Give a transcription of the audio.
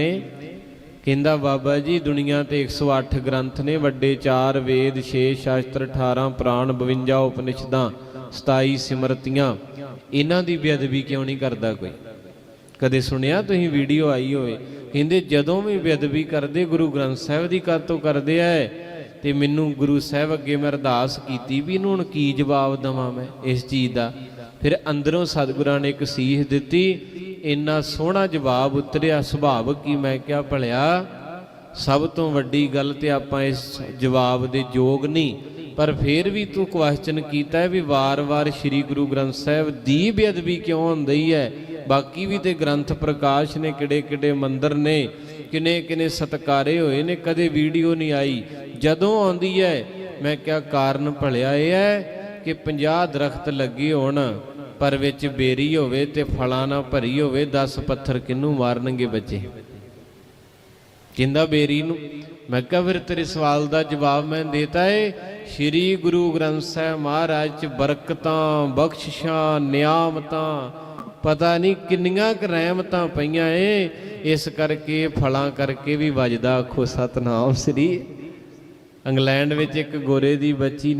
ਨੇ ਕਹਿੰਦਾ, ਬਾਬਾ ਜੀ, ਦੁਨੀਆ ਤੇ 108 ਗ੍ਰੰਥ ਨੇ, ਵੱਡੇ 4 ਵੇਦ 6 ਸ਼ਾਸਤਰ 18 ਪੁਰਾਣ 52 ਉਪਨਿਸ਼ਦਾਂ 27 ਸਿਮਰਤੀਆਂ। ਇਹਨਾਂ ਦੀ ਬੇਅਦਬੀ ਕਿਉਂ ਨਹੀਂ ਕਰਦਾ ਕੋਈ? ਕਦੇ ਸੁਣਿਆ ਤੁਸੀਂ ਵੀਡੀਓ ਆਈ ਹੋਵੇ? ਕਹਿੰਦੇ, ਜਦੋਂ ਵੀ ਬੇਅਦਬੀ ਕਰਦੇ, ਗੁਰੂ ਗ੍ਰੰਥ ਸਾਹਿਬ ਦੀ ਕਾਤੋਂ ਕਰਦੇ ਐ ਤੇ ਮੈਨੂੰ ਗੁਰੂ ਸਾਹਿਬ ਅੱਗੇ ਮੈਂ ਅਰਦਾਸ ਕੀਤੀ ਵੀ ਇਹਨੂੰ ਹੁਣ ਕੀ ਜਵਾਬ ਦਵਾਂ ਮੈਂ ਇਸ ਚੀਜ਼ ਦਾ? ਫਿਰ ਅੰਦਰੋਂ ਸਤਿਗੁਰਾਂ ਨੇ ਇੱਕ ਸੀਖ ਦਿੱਤੀ ਇੰਨਾ ਸੋਹਣਾ ਜਵਾਬ ਉਤਰਿਆ ਸੁਭਾਵਕ ਕੀ? ਮੈਂ ਕਿਹਾ, ਭਲਿਆ, ਸਭ ਤੋਂ ਵੱਡੀ ਗੱਲ ਤੇ ਆਪਾਂ ਇਸ ਜਵਾਬ ਦੇ ਯੋਗ ਨਹੀਂ। ਪਰ ਫਿਰ ਵੀ ਤੂੰ ਕੁਐਸਚਨ ਕੀਤਾ ਵੀ ਵਾਰ-ਵਾਰ ਸ੍ਰੀ ਗੁਰੂ ਗ੍ਰੰਥ ਸਾਹਿਬ ਦੀ ਬੇਅਦਬੀ ਕਿਉਂ ਹੁੰਦੀ ਹੈ? ਬਾਕੀ ਵੀ ਤੇ ਗ੍ਰੰਥ ਪ੍ਰਕਾਸ਼ ਨੇ ਕਿਹੜੇ ਕਿਹੜੇ ਮੰਦਰ ਨੇ ਕਿਨੇ ਕਿਨੇ ਸਤਕਾਰੇ ਹੋਏ ਨੇ, ਕਦੇ ਵੀਡੀਓ ਨਹੀਂ ਆਈ। ਜਦੋਂ ਆਉਂਦੀ ਹੈ, ਮੈਂ ਕਿਹਾ, ਕਾਰਨ ਭਲਿਆ ਇਹ ਹੈ ਕਿ 50 ਦਰਖਤ ਲੱਗੇ ਹੋਣ। ਪਰ ਵਿੱਚ ਬੇਰੀ ਹੋਵੇ ਤੇ ਫਲਾਂ ਨਾਲ ਭਰੀ ਹੋਵੇ 10 ਪੱਥਰ ਕਿੰਨੂੰ ਮਾਰਨਗੇ ਬੱਚੇ? ਕਹਿੰਦਾ ਬੇਰੀ ਨੂੰ, ਮੈਂ ਕਿਹਾ ਫਿਰ ਤੇਰੇ ਸਵਾਲ ਦਾ ਜਵਾਬ ਮੈਂ ਦੇਤਾ ਏ। ਸ੍ਰੀ ਗੁਰੂ ਗ੍ਰੰਥ ਸਾਹਿਬ ਮਹਾਰਾਜ ਚ ਬਰਕਤਾਂ, ਬਖਸ਼ਿਸ਼ਾਂ, ਨਿਆਮਤਾਂ, ਪਤਾ ਨਹੀਂ ਕਿੰਨੀਆਂ ਕੁ ਰਹਿਮਤਾਂ ਪਈਆਂ ਏ। ਇਸ ਕਰਕੇ, ਫਲਾਂ ਕਰਕੇ ਵੀ ਵੱਜਦਾ ਆਖੋ ਸਤਨਾਮ ਸ੍ਰੀ। ਇੰਗਲੈਂਡ ਵਿੱਚ ਇੱਕ ਗੋਰੇ ਦੀ ਬੱਚੀ